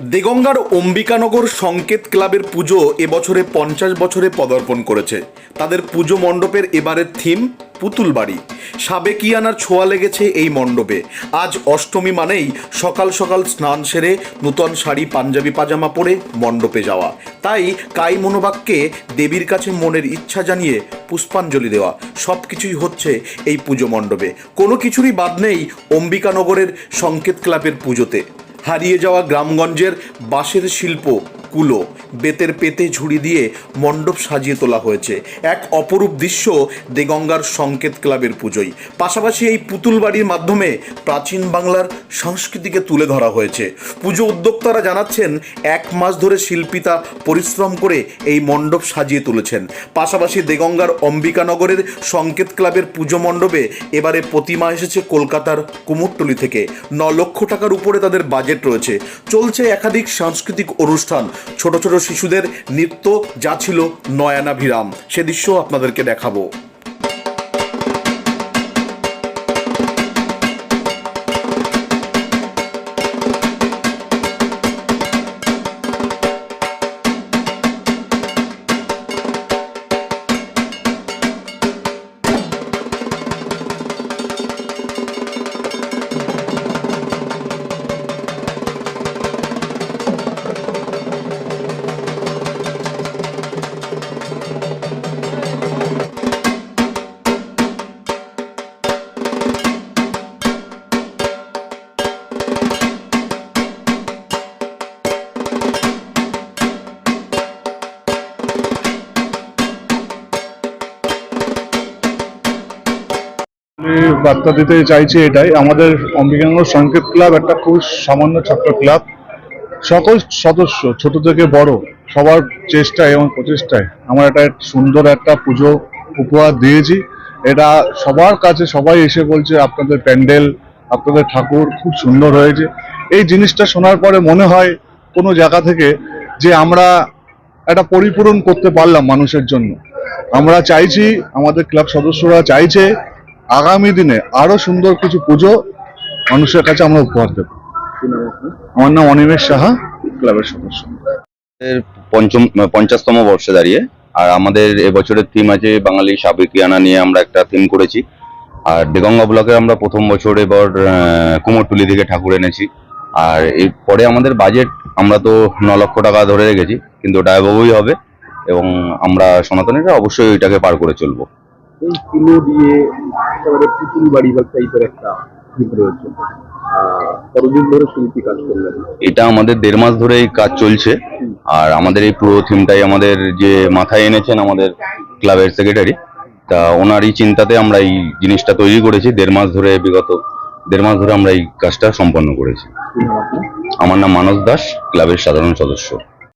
দেগঙ্গার অম্বিকানগর সংকেত ক্লাবের পুজো এবছরে পঞ্চাশ বছরে পদার্পণ করেছে। তাদের পুজো মণ্ডপের এবারের থিম পুতুল বাড়ি সাবেকিয়ানার ছোঁয়া লেগেছে এই মণ্ডপে। আজ অষ্টমী মানেই সকাল সকাল স্নান সেরে নূতন শাড়ি, পাঞ্জাবি পাজামা পরে মণ্ডপে যাওয়া। তাই কাই মনোবাক্যে দেবীর কাছে মনের ইচ্ছা জানিয়ে পুষ্পাঞ্জলি দেওয়া। সব কিছুই হচ্ছে এই পুজো মণ্ডপে। কোনো কিছুরই বাদ নেই অম্বিকানগরের সংকেত ক্লাবের পুজোতে। হারিয়ে যাওয়া গ্রামগঞ্জের বাঁশের শিল্প, কুলো, বেতের পেতে ঝুড়ি দিয়ে মণ্ডপ সাজিয়ে তোলা হয়েছে। এক অপরূপ দৃশ্য দেগঙ্গার সংকেত ক্লাবের পুজোয়। পাশাপাশি এই পুতুল বাড়ির মাধ্যমে প্রাচীন বাংলার সংস্কৃতিকে তুলে ধরা হয়েছে। পুজো উদ্যোক্তারা জানাচ্ছেন, এক মাস ধরে শিল্পীতা পরিশ্রম করে এই মণ্ডপ সাজিয়ে তুলেছেন। পাশাপাশি দেগঙ্গার অম্বিকানগরের সংকেত ক্লাবের পুজো মণ্ডপে এবারে প্রতিমা এসেছে কলকাতার কুমোরটুলি থেকে। ন লক্ষ টাকার উপরে তাদের বাজেট রয়েছে। চলছে একাধিক সাংস্কৃতিক অনুষ্ঠান। ছোট ছোট শিশুদের নৃত্য, যা ছিল নয়নাভিরাম। সে দৃশ্য আপনাদেরকে দেখাবো। বার্তা দিতে চাইছি এটাই। আমাদের অম্বিকানন্দ সংকেত ক্লাব একটা খুব সামান্য ছোট্ট ক্লাব। সকল সদস্য, ছোট থেকে বড়, সবার চেষ্টায় এবং প্রচেষ্টায় আমরা একটা সুন্দর একটা পুজো উপহার দিয়েছি। এটা সবার কাছে সবাই এসে বলছে, আপনাদের প্যান্ডেল, আপনাদের ঠাকুর খুব সুন্দর হয়েছে। এই জিনিসটা শোনার পরে মনে হয় কোনো জায়গা থেকে যে আমরা একটা পরিপূরণ করতে পারলাম মানুষের জন্য। আমরা চাইছি, আমাদের ক্লাব সদস্যরা চাইছে আগামী দিনে আরও সুন্দর কিছু পুজো মানুষের কাছে আমরা উপহার দেব। আমার নাম অনিমেষ সাহা, ক্লাবের সদস্য। পঞ্চম, পঞ্চাশতম বর্ষে দাঁড়িয়ে, আর আমাদের এবছরের থিম আছে বাঙালি সাবেকিয়ানা নিয়ে আমরা একটা থিম করেছি। আর দেগঙ্গা ব্লকে আমরা প্রথম বছর এবার কুমোরটুলি থেকে ঠাকুর এনেছি। আর এরপরে আমাদের বাজেট আমরা তো ন লক্ষ টাকা ধরে রেখেছি, কিন্তু ওটা অ্যাবভই হবে এবং আমরা সনাতনীরা অবশ্যই ওইটাকে পার করে চলবো। এই কিলো দিয়ে একেবারে পুতুল বাড়ি বা টাইপের একটা থিম রয়েছে। কতদিন ধরে শিল্পী কাজ করলেন? এটা আমাদের দেড় মাস ধরে এই কাজ চলছে। আর আমাদের এই পুরো থিমটাই আমাদের যে মাথায় এনেছেন আমাদের ক্লাবের সেক্রেটারি তা ওনারই চিন্তাতে আমরা এই জিনিসটা তৈরি করেছি। দেড় মাস ধরে বিগত দেড় মাস ধরে আমরা এই কাজটা সম্পন্ন করেছি? আমার নাম মানস দাস ক্লাবের সাধারণ সদস্য।